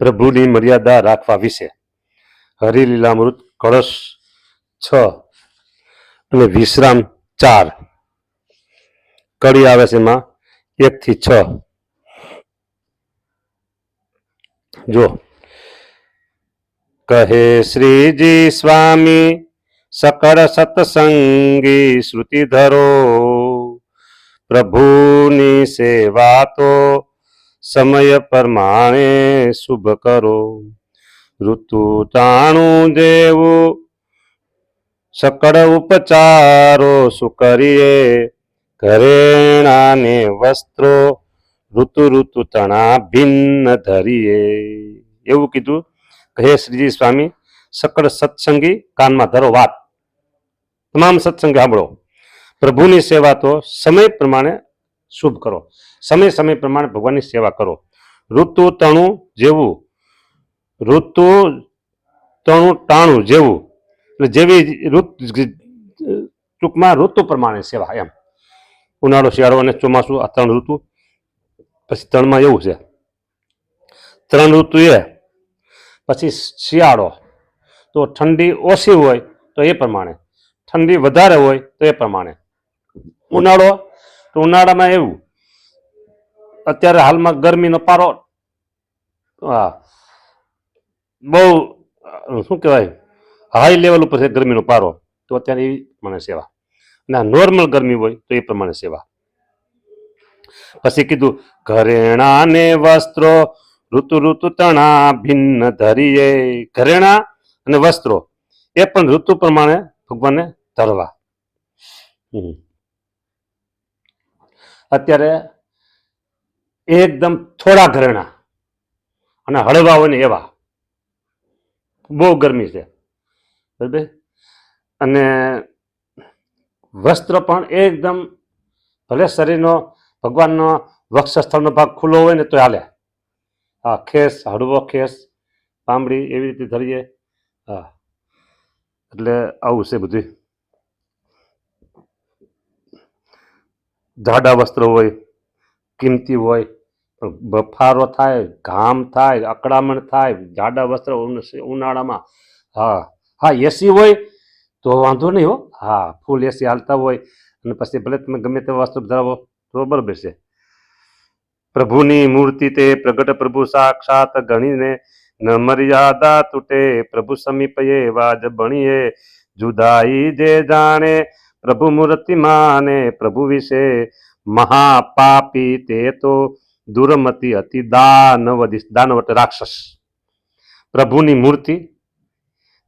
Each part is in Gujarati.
પ્રભુની મર્યાદા રાખવા વિશે. હરિલીલામૃત, કળશ છ અને વિશ્રામ ચાર. કડી આવે છે એમાં એક થી છ. જો કહે શ્રીજી સ્વામી, સકળ સત્સંગી શ્રુતિધરો પ્રભુની સેવા તો સમય પ્રમાણે શુભ કરો. ઋતુ તાણું દેવું. સકળ ઉપચારો શું કરીએ? ઘરેણાને વસ્ત્રો. ઋતુ ઋતુ તણા ભિન્ન ધરીએ. એવું કીધું? કહે શ્રીજી સ્વામી, સકળ સત્સંગી કાનમાં ધરો વાત. તમામ સત્સંગી સાંભળો. પ્રભુની સેવા તો સમય પ્રમાણે શુભ કરો. સમય સમય પ્રમાણે ભગવાનની સેવા કરો. ઋતુ તણું જેવું, ઋતુ તણું ટાણું જેવું, એટલે જેવી ટૂંકમાં ઋતુ પ્રમાણે સેવા એમ. ઉનાળો, શિયાળો અને ચોમાસું આ ત્રણ ઋતુ. પછી ત્રણમાં એવું છે. ત્રણ ઋતુ એ. પછી શિયાળો. તો ઠંડી ઓછી હોય તો એ પ્રમાણે. ઠંડી વધારે હોય તો એ પ્રમાણે. ઉનાળો તો ઉનાળામાં એવું, અત્યારે હાલમાં ગરમીનો પારો હા, બહુ શું કહેવાય હાઈ લેવલ ઉપર છે ગરમીનો પારો. તો અત્યારે એવી પ્રમાણે સેવા. ના નોર્મલ ગરમી હોય તો એ પ્રમાણે સેવા. પછી કીધું ઘરેણા ને વસ્ત્રો, ઋતુ ઋતુ તણા ભિન્ન ધરીએ. ઘરેણા અને વસ્ત્રો, એ પણ ઋતુ પ્રમાણે ભગવાનને ધરવા. હમ. અત્યારે એકદમ થોડા ઘરેણા અને હળવા હોય ને એવા. બહુ ગરમી છે. બરાબર? અને વસ્ત્ર પણ એકદમ ભલે શરીરનો, ભગવાનનો વક્ષસ્થળનો ભાગ ખુલ્લો હોય ને તો હાલે. હા ખેસ, હળવો ખેસ, પાંબડી એવી રીતે ધરીએ. હા. એટલે આવું છે બધું. જાડા વસ્ત્ર હોય, કિંમતી હોય, પણ બફારો થાય, ઘામ થાય અકળામણ થાય, જાડા વસ્ત્ર ઉન- ઉનાળામાં. હા હા એસી હોય તો વાંધો નહીં હો. હા ફૂલ એસી હાલતા હોય. અને પછી ભલે તમે ગમે તે વસ્ત્ર ધરાવો તો બરાબર છે. પ્રભુની મૂર્તિ તે પ્રગટ પ્રભુ સાક્ષાત ગણીને, ન મર્યાદા તૂટે, પ્રભુ સમીપયે વાજ ભણીએ. જુદાઈ જે જાણે પ્રભુ મૂર્તિમાને પ્રભુ વિશે મહાપાપી તે તો દુરમતી હતી દાનવ દાનવટ દાનવ રાક્ષસ. પ્રભુની મૂર્તિ,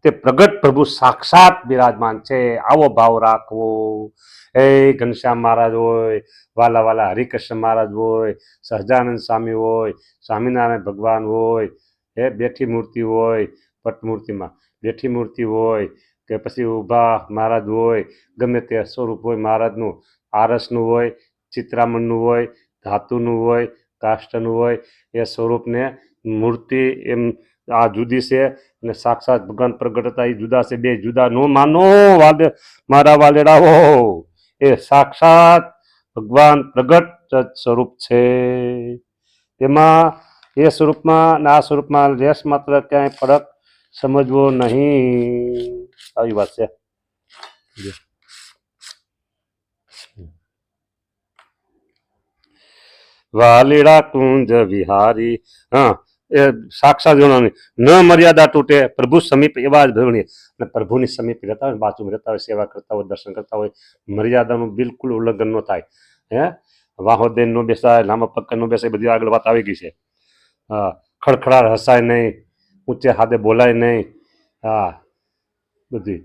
તે પ્રગટ પ્રભુ સાક્ષાત બિરાજમાન છે. આવો ભાવ રાખવો. એ ઘનશ્યામ મહારાજ હોય, વાલા વાલા હરિકૃષ્ણ મહારાજ હોય, સહજાનંદ સ્વામી હોય, સ્વામિનારાયણ ભગવાન હોય એ બેઠી મૂર્તિ હોય, પટમૂર્તિમાં બેઠી મૂર્તિ હોય કે પછી ઊભા મહારાજ હોય, ગમે તે સ્વરૂપ હોય, મહારાજનું આરસનું હોય, ચિત્રામણનું હોય, ધાતુનું હોય, કાષ્ટનું હોય, એ સ્વરૂપને મૂર્તિ એમ આ જુદી છે અને સાક્ષાત ભગવાન પ્રગટ હતા એ જુદા છે, બે જુદા નો માનો વાલે મારા વાલેડાઓ. એ સાક્ષાત ભગવાન પ્રગટ સ્વરૂપ છે. એમાં એ સ્વરૂપમાં અને આ સ્વરૂપમાં રેસ માત્ર ક્યાંય ફરક સમજવો નહીં. આવી વાત છે. વાલીડા કુંજ વિહારી. હા એ સાક્ષાત જોવાની ન મર્યાદા તૂટે પ્રભુ સમીપ એવા જ ભરણીએ અને પ્રભુની સમીપ રહેતા હોય બાજુમાં રહેતા હોય સેવા કરતા હોય દર્શન કરતા હોય મર્યાદાનું બિલકુલ ઉલ્લંઘન ન થાય. હે? વાહોદેન નો બેસાય લાંબા પગ નો બેસાય બધી આગળ વાત આવી ગઈ છે. હા ખડખડાટ હસાય નહીં ઊંચે હાથે બોલાય નહીં. હા બધી.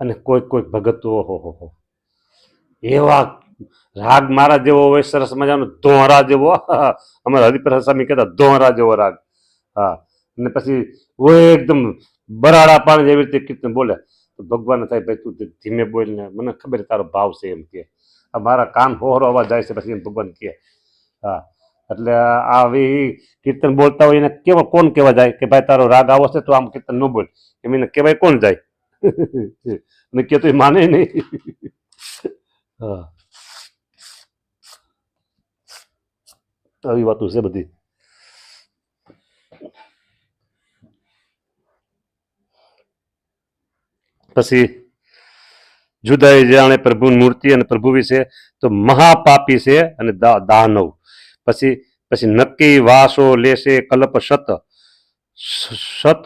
અને કોઈક કોઈક ભગત ઓહો હો હો એવા રાગ મારા જેવો હોય, સરસ મજાનો ધોહરા જેવો. અમારા હરિપ્રસાદ સ્વામી કહેતા ધોહરા જેવો રાગ. હા. અને પછી ઓય એકદમ બરાડા પાણી જેવી રીતે કીર્તન બોલે. તો ભગવાન થાય, ભાઈ, તું ધીમે બોલ ને, મને ખબર તારો ભાવ છે એમ કે મારા કાન હોહરો અવાજ જાય છે પછી એમ ભગવાન કહે. હા. એટલે આવી કીર્તન બોલતા હોય એને કેવા, કોણ કહેવા જાય કે, ભાઈ, તારો રાગ આવો છે, તો આમ કીર્તન ન બોલ. એમ એને કહેવાય, કોણ જાય? અને કે તો માને નહીં. હા. આવી વાતો છે બધી. પછી જુદાઈ જાણે પ્રભુ મૂર્તિ અને પ્રભુ વિશે તો મહાપાપી છે અને દાનવ. પછી પછી નક્કી વાસો લેશે કલ્પ શત શત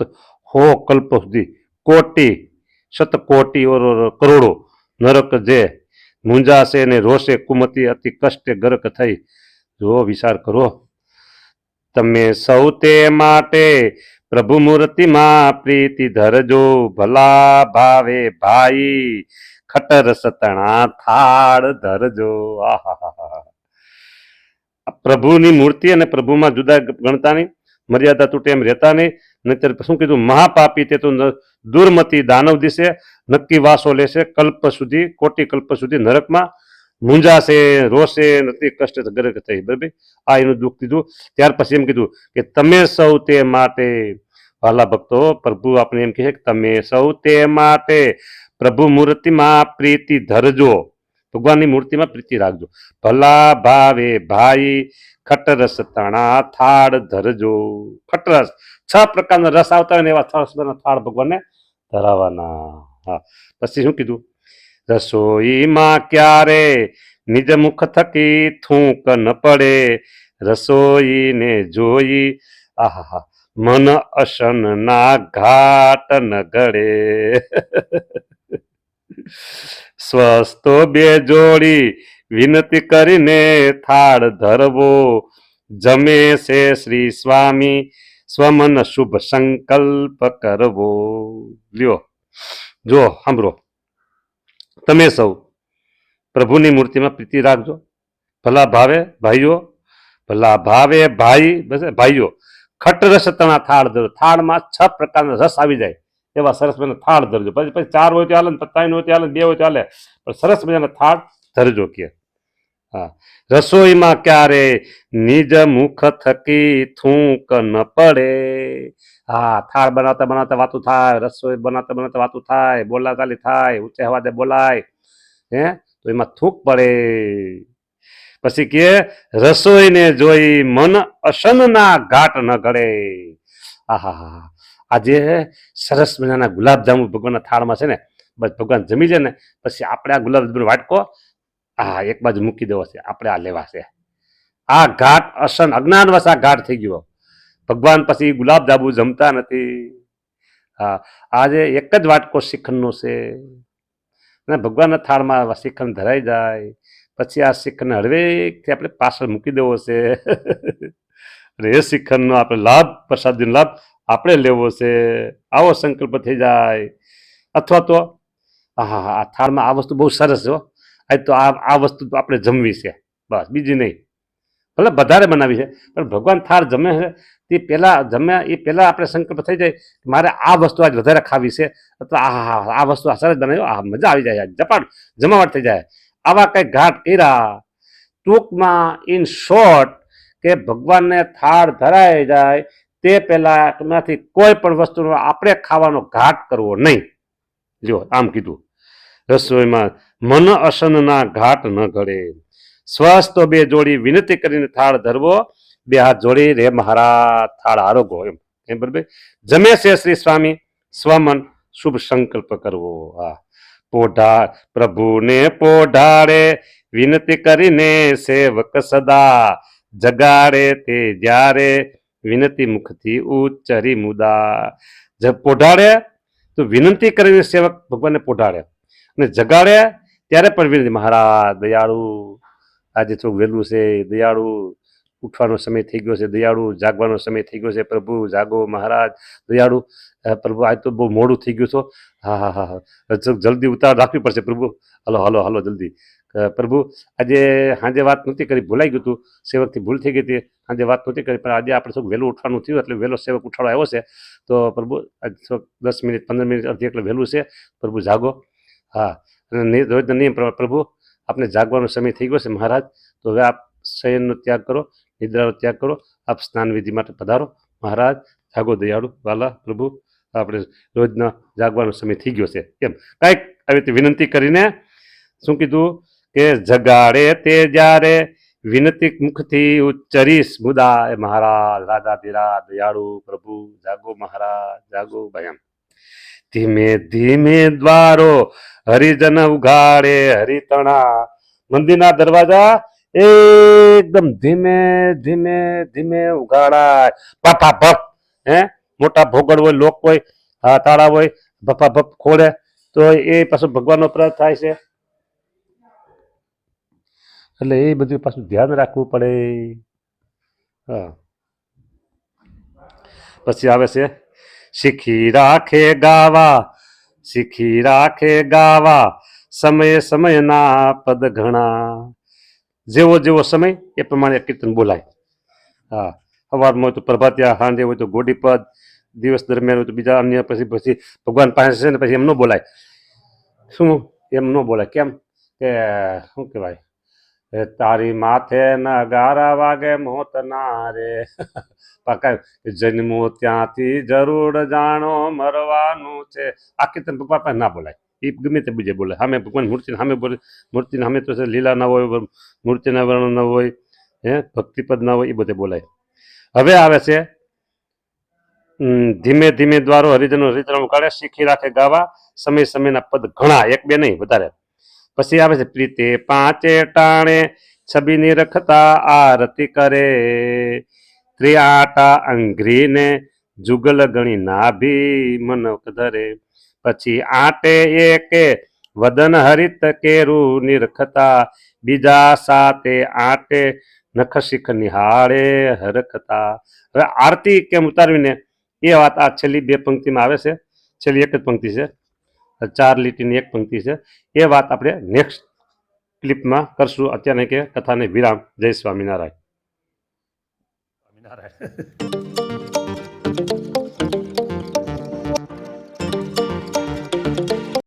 હો કલ્પ સુધી. કોટી શત કોટી ઓર કરોડો નરક જે મૂંઝાશે ને રોષે કુમતી અતિ કષ્ટે ગરક થઈ. જો વિચાર કરો. તમે સૌ તે માટે પ્રભુ મૂર્તિમાં પ્રીતિ ધરજો, ભલા ભાવે ભાઈ. ખટર સતણા થાળ ધરજો. આહાહાહા. આ પ્રભુની મૂર્તિ અને પ્રભુમાં જુદા ગણતા નહીં, મર્યાદા તૂટે એમ રહેતા નહીં. નહીતર શું કીધું? મહાપાપી તે તો દુર્મતી દાનવ દિશે, નક્કી વાસો લેશે, કલ્પ સુધી, કોટી કલ્પ સુધી નરકમાં મૂંઝાશે, રોશે નથી કષ્ટ ગરક થઈ. બરાબર? આ એનું દુઃખ કીધું. ત્યાર પછી એમ કીધું કે, તમે સૌ તે માટે વાલા ભક્તો, પ્રભુ આપણે એમ કહે કે, તમે સૌ તે માટે પ્રભુ મૂર્તિમાં પ્રીતિ ધરજો. ભગવાનની મૂર્તિમાં પ્રીતિ રાખજો. ભલા ભાવે ભાઈ ખટરસ તણા થાળ ધરજો. ખટરસ. છ પ્રકારના રસ આવતા હોય ને એવા સરસ થાળ ભગવાનને ધરાવવાના હા. પછી શું કીધું? રસોઈમાં ક્યારે નિજ મુખ થકી થૂંક ન પડે. રસોઈને જોઈ આહા મન અસન ના ઘાટ ન ગળે. સ્વસ્તો બે જોડી વિનંતી કરીને થાળ ધરવો. જમે છે શ્રી સ્વામી, સ્વમન શુભ સંકલ્પ કરવો. લ્યો જો સાંભળો. તમે સૌ પ્રભુની મૂર્તિમાં પ્રીતિ રાખજો. ભલા ભાવે ભાઈઓ, ભલા ભાવે ભાઈ, બસ ભાઈઓ. ખટરસ તણા થાળ ધરો. થાળમાં છ પ્રકારના રસ આવી જાય. એવા સરસ મજાના થાળ ધરજો. પછી પછી ચાર હોય તો ચાલે ને ત્રણ હોય હાલે બે હોય હાલે પણ સરસ મજાના થાળ ધરજો કે હા. રસોઈમાં ક્યારે નિજ મુખ થકી થૂંક ન પડે. હા, થાળ બનાવતા બનાવતા વાતું થાય, રસોઈ બનાવતા બનાવતા વાતું થાય બોલા ચાલી થાય, ઊંચે હવાદે બોલાય. હે? તો એમાં થૂંક પડે. પછી કે રસોઈને જોઈ મન અસનના ઘાટ ન ઘડે આહા આજે સરસ મજાના ગુલાબજાંબુ ભગવાનના થાળમાં છે ને, બસ ભગવાન જમી જાય ને, પછી આપણે આ ગુલાબજાંબુ વાટકો આ એક બાજુ મૂકી દેવો છે. આપણે આ લેવા છે. આ ઘાટ અસન અજ્ઞાનવશ આ ઘાટ થઈ ગયો. ભગવાન પછી ગુલાબજાંબુ જમતા નથી. હા, આજે એક જ વાટકો શિખંડનો છે. અને ભગવાનના થાળમાં શિખંડ ધરાઈ જાય. પછી આ શ્રીખંડને હળવેકથી આપણે પાછળ મૂકી દેવો છે. અને એ શ્રીખંડનો આપણે લાભ, પ્રસાદીનો લાભ આપણે લેવો છે. આવો સંકલ્પ થઈ જાય. અથવા તો હા હા આ થાળમાં આ વસ્તુ બહુ સરસ છે આજ તો આ આ વસ્તુ તો આપણે જમવી છે. બસ, બીજી નહીં. ભલે વધારે બનાવી છે, પણ ભગવાન થાળ જમે છે. તે પહેલાં જમ્યા, એ પહેલાં આપણે સંકલ્પ થઈ જાય કે મારે આ વસ્તુ આજ વધારે ખાવી છે. અથવા આ હા આ વસ્તુ આ સરસ બનાવ્યો આ મજા આવી જાય જપાટ જમાવટ થઈ જાય. આવા કંઈક ઘાટ કર્યા. ટૂંકમાં ઇન શોર્ટ કે ભગવાનને થાળ ધરાઈ જાય, તે પહેલાં એમાંથી કોઈ પણ વસ્તુનો આપણે ખાવાનો ઘાટ કરવો નહીં. જો આમ કીધું. રસોઈમાં મન અસનના ઘાટ ન ઘડે સ્વસ્થ બે જોડી વિનંતી કરીને થાળ ધરવો, બે હાથ જોડી, રે મહારા થાળ આરોગો એમ. એમ બરાબર? જમે છે શ્રી સ્વામી, સ્વમન શુભ સંકલ્પ કરવો. હા પોઢા, પ્રભુને પોઢાડે, વિનંતી કરીને સેવક સદા જગાડે તે જ્યારે વિનંતી મુખથી ઉચ્ચરી મુદા. જ પોઢાડે, તો વિનંતી કરીને સેવક ભગવાનને પોઢાડે. અને જગાડે ત્યારે પણ વિનંતી, મહારાજ, દયાળુ, આજે થોડું વહેલું છે, દયાળુ, ઉઠવાનો સમય થઈ ગયો છે, દયાળુ, જાગવાનો સમય થઈ ગયો છે, પ્રભુ, જાગો, મહારાજ, દયાળુ. પ્રભુ, આજ તો બહુ મોડું થઈ ગયું છો, હા. હા હા હા જલ્દી ઉતાર રાખવી પડશે, પ્રભુ. હલો હલો હલો, જલ્દી. પ્રભુ, આજે સાંજે વાત નહોતી કરી, ભૂલાઈ ગયું હતું સેવકથી ભૂલ થઈ ગઈ હતી, સાંજે વાત નહોતી કરી, પણ આજે આપણે થોડું વહેલું ઉઠવાનું થયું, એટલે વહેલો સેવક ઉઠાડો આવ્યો છે. તો પ્રભુ, આજ દસ મિનિટ, પંદર મિનિટ અડધી એટલે વહેલું છે. પ્રભુ, જાગો. હા, અને રોજના નિયમ પ્રભુ, આપને જાગવાનો સમય થઈ ગયો છે મહારાજ, તો હવે આપ શયનનો ત્યાગ કરો, નિદ્રાનો ત્યાગ કરો, આપ સ્નાન વિધિ માટે પધારો. મહારાજ, જાગો દયાળુ, વાલા, પ્રભુ, આપણે રોજના જાગવાનો સમય થઈ ગયો છે. એમ, કાંઈક આવી રીતે વિનંતી કરીને શું કીધું કે જગાડે તે જ્યારે વિનંતી મુખથી ઉચ્ચરીશ મુદા એ મહારાજ રાજા ધીરા, દયાળુ, પ્રભુ, જાગો મહારાજ, જાગો ભાઈ એમ ધીમે ધીમે દ્વારો, હરિજન ઉઘાડે હરિતણા. મંદિરના દરવાજા એકદમ ધીમે ધીમે ધીમે ઉઘાડાય. પાપા ભપ હે? મોટા ભોગડ હોય, લોક હોય, હા, તાળા હોય ભપા ભપ ખોળે, તો એ પાછું ભગવાનનો અપરાધ થાય છે. એટલે એ બધું પાછું ધ્યાન રાખવું પડે. હા. પછી આવે છે શીખી રાખે ગાવા, શીખી રાખે ગાવા, સમય સમયના પદ ઘણા. જેવો જેવો સમય, એ પ્રમાણે કીર્તન બોલાય. હા સવારમાં હોય તો પ્રભાતિયા સાંજે હોય તો ગોડી પદ દિવસ દરમિયાન હોય તો બીજા અન્ય પછી પછી ભગવાન પાસે છે ને પછી એમ ન બોલાય. શું? એમ ન બોલાય. કેમ? કે, શું કહેવાય? તારી માથે ગારા વાગે મોત ના રે. પાકા જન્મો ત્યાંથી જરૂર જાણો, મરવાનું છે. આ કીર્તન પપ્પા ના બોલાય. એ ગમે તે બીજે બોલે. સામે ભગવાન મૂર્તિ, સામે બોલે. મૂર્તિને સામે તો લીલા ના હોય, મૂર્તિના વર્ણ ના હોય, હે, ભક્તિપદ ના હોય એ બધે બોલાય. હવે આવે છે ધીમે ધીમે દ્વારો હરિજનો હરિજનો કાઢે શીખી રાખે ગાવા. સમય સમયના પદ ઘણા, એક બે નહીં, વધારે. પછી આવે છે પ્રીતે, પાંચે ટાણે છબીની રખતા આરતી કરે. ત્રિયાટા અંઘરીને જુગલ ગણી નાભી મનક ધરે. પછી આટે એકે વદન હરિત કેરું નિરખતા, બીજા સાતે આટે નખ શીખ નિહાળે હરખતા. હવે આરતી કેમ ઉતારવીને એ વાત આ છેલ્લી બે પંક્તિમાં આવે છે. છેલ્લી એક જ પંક્તિ છે. ચાર લીટીની એક પંક્તિ છે. એ વાત આપણે નેક્સ્ટ ક્લિપમાં કરશું. અત્યારે કે કથાને વિરામ. જય સ્વામિનારાયણ. સ્વામિનારાયણ.